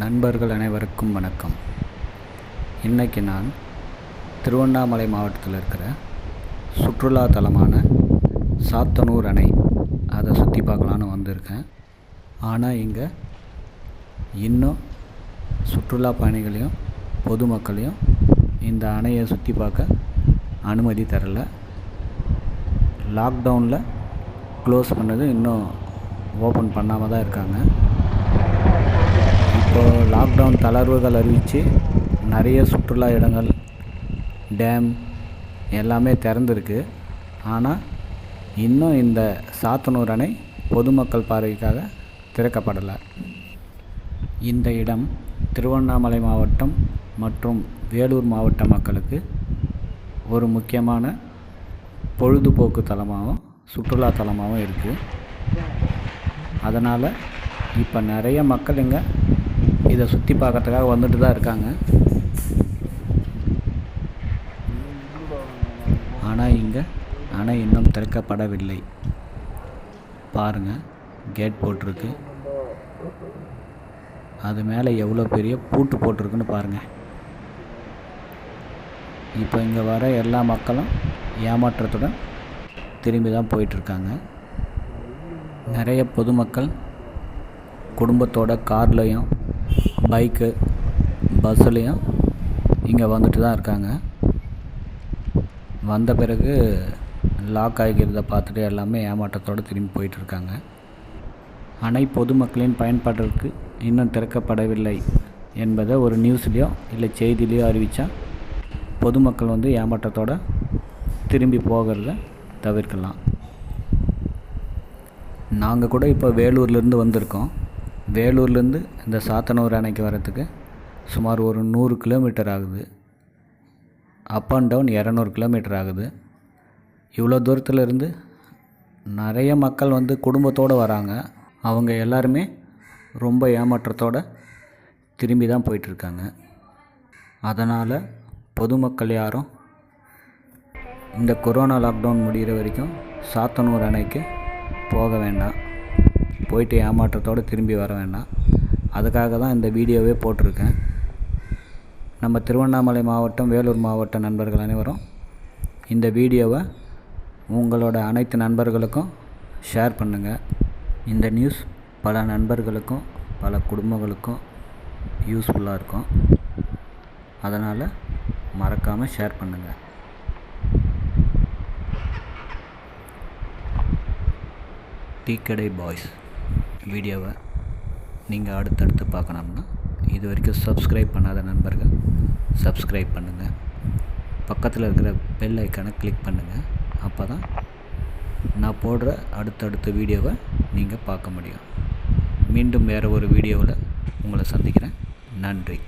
நண்பர்கள் அனைவருக்கும் வணக்கம். இன்றைக்கி நான் திருவண்ணாமலை மாவட்டத்தில் இருக்கிற சுற்றுலா தலமான சாத்தனூர் அணை அதை சுற்றி பார்க்கலான்னு வந்திருக்கேன். ஆனால் இங்கே இன்னும் சுற்றுலா பயணிகளையும் பொதுமக்களையும் இந்த அணையை சுற்றி பார்க்க அனுமதி தரல. லாக்டவுனில் க்ளோஸ் பண்ணது இன்னும் ஓப்பன் பண்ணாமல் தான் இருக்காங்க. இப்போது லாக்டவுன் தளர்வுகள் அறிவித்து நிறைய சுற்றுலா இடங்கள் டேம் எல்லாமே திறந்துருக்கு. ஆனால் இன்னும் இந்த சாத்தனூர் அணை பொதுமக்கள் பார்வைக்காக திறக்கப்படலை. இந்த இடம் திருவண்ணாமலை மாவட்டம் மற்றும் வேலூர் மாவட்ட மக்களுக்கு ஒரு முக்கியமான பொழுதுபோக்கு தலமாகவும் சுற்றுலா தலமாகவும் இருக்குது அதனால் இப்போ நிறைய மக்கள் இங்கே இதை சுற்றி பார்க்கறதுக்காக வந்துட்டு தான் இருக்காங்க. ஆனால் இங்கே அணை இன்னும் திறக்கப்படவில்லை. பாருங்கள் கேட் போட்டிருக்கு. அது மேலே எவ்வளோ பெரிய பூட்டு போட்டிருக்குன்னு பாருங்கள் இப்போ இங்கே வர எல்லா மக்களும் ஏமாற்றத்துடன் திரும்பி தான் போயிட்டுருக்காங்க. நிறைய பொதுமக்கள் குடும்பத்தோட கார்லேயும் பைக்கு பஸ்ஸுலேயும் இங்கே வந்துட்டு தான் இருக்காங்க. வந்த பிறகு லாக் ஆகிக்கிறத பார்த்துட்டு எல்லாமே ஏமாற்றத்தோடு திரும்பி போயிட்டுருக்காங்க அணை பொதுமக்களின் பயன்பாட்டிற்கு இன்னும் திறக்கப்படவில்லை என்பதை ஒரு நியூஸ்லேயோ இல்லை செய்தியிலையோ அறிவித்தா பொதுமக்கள் வந்து ஏமாற்றத்தோடு திரும்பி போகிறத தவிர்க்கலாம். நாங்கள் கூட இப்போ வேலூர்லேருந்து வந்திருக்கோம். வேலூர்லேருந்து இந்த சாத்தனூர் அணைக்கு வரத்துக்கு சுமார் ஒரு நூறு கிலோமீட்டர் ஆகுது. அப் அண்ட் டவுன் இரநூறு கிலோமீட்டர் ஆகுது. இவ்வளோ தூரத்தில் இருந்து நிறைய மக்கள் வந்து குடும்பத்தோடு வராங்க. அவங்க எல்லாருமே ரொம்ப ஏமாற்றத்தோடு திரும்பி தான் போயிட்டுருக்காங்க. அதனால் பொதுமக்கள் யாரும் இந்த கொரோனா லாக்டவுன் முடிகிற வரைக்கும் சாத்தனூர் அணைக்கு போக வேண்டாம். போயிட்டு ஏமாற்றத்தோடு திரும்பி வர வேண்டாம். அதுக்காக தான் இந்த வீடியோவே போட்டிருக்கேன். நம்ம திருவண்ணாமலை மாவட்டம் வேலூர் மாவட்ட நண்பர்கள் அனைவரும் இந்த வீடியோவை உங்களோட அனைத்து நண்பர்களுக்கும் ஷேர் பண்ணுங்கள் இந்த நியூஸ் பல நண்பர்களுக்கும் பல குடும்பங்களுக்கும் யூஸ்ஃபுல்லாக இருக்கும். அதனால் மறக்காமல் ஷேர் பண்ணுங்கள் டீக்கடை பாய்ஸ். வீடியோவை நீங்கள் அடுத்தடுத்து பார்க்கணும்னா இது வரைக்கும் சப்ஸ்கிரைப் பண்ணாத நண்பர்கள் சப்ஸ்கிரைப் பண்ணுங்கள் பக்கத்தில் இருக்கிற பெல் ஐக்கானை கிளிக் பண்ணுங்கள் அப்போ தான் நான் போடுற அடுத்தடுத்த வீடியோவை நீங்கள் பார்க்க முடியும். மீண்டும் வேறு ஒரு வீடியோவில் உங்களை சந்திக்கிறேன். நன்றி.